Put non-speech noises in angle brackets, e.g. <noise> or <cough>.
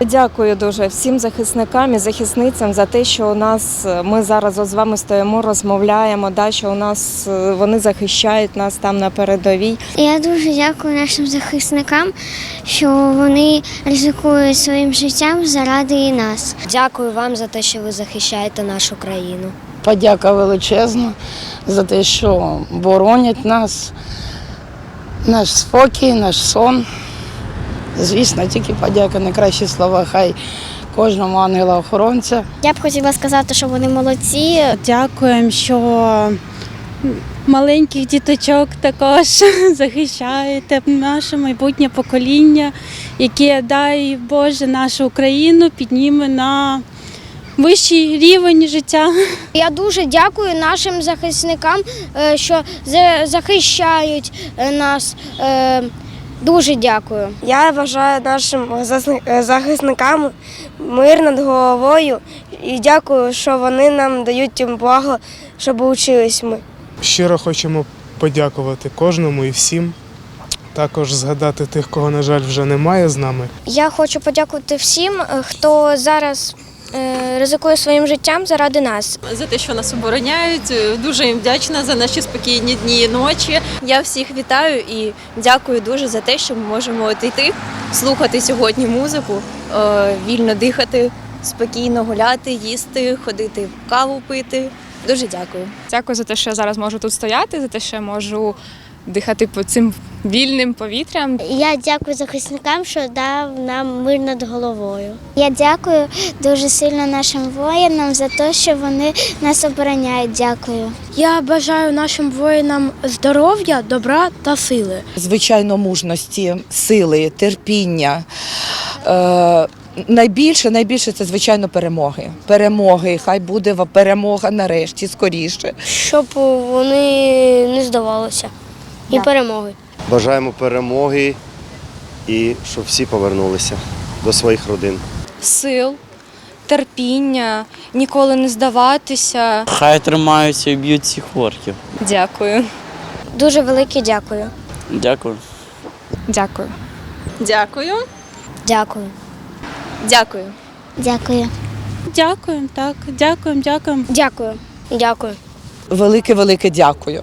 Дякую дуже всім захисникам і захисницям за те, що у нас ми зараз з вами стоїмо, розмовляємо. Да, що у нас е, вони захищають нас там на передовій. Я дуже дякую нашим захисникам, що вони ризикують своїм життям заради нас. Дякую вам за те, що ви захищаєте нашу країну. Подяка величезна за те, що боронять нас, наш спокій, наш сон. Звісно, тільки подяка, найкращі слова. Хай кожному ангела-охоронця. Я б хотіла сказати, що вони молодці. Дякуємо, що маленьких діточок також <laughs> захищаєте наше майбутнє покоління, яке, дай Боже, нашу Україну підніме на вищий рівень життя. Я дуже дякую нашим захисникам, е, що за- захищають е, нас. Дуже дякую. Я бажаю нашим захисникам мир над головою і дякую, що вони нам дають благо, щоб учились ми. Щиро хочемо подякувати кожному і всім. Також згадати тих, кого, на жаль, вже немає з нами. Я хочу подякувати всім, е, хто зараз ризикує своїм життям заради нас. за те, що нас обороняють. Дуже їм вдячна за наші спокійні дні і ночі. Я всіх вітаю і дякую дуже за те, що ми можемо от йти, слухати сьогодні музику, е, вільно дихати, спокійно гуляти, їсти, ходити каву пити. Дуже дякую. Дякую за те, що я зараз можу тут стояти, за те, що я можу дихати по цим вільним повітрям. Я дякую захисникам, що дав нам мир над головою. Я дякую дуже сильно нашим воїнам за те, що вони нас обороняють. Дякую. Я бажаю нашим воїнам здоров'я, добра та сили. звичайно, мужності, сили, терпіння. Е, найбільше, найбільше це, звичайно, перемоги. Перемоги. Хай буде перемога нарешті, скоріше. Щоб вони не здавалися. І перемоги. Бажаємо перемоги і щоб всі повернулися до своїх родин. сил, терпіння, ніколи не здаватися. Хай тримаються і б'ють цих орків. Дякую. Дуже велике дякую. Дякую. Дякую. Дякую. Дякую. Дякую. Дякую. Дякуємо, так, дякуємо, дякуємо. Дякую. Дякую. Велике, велике дякую.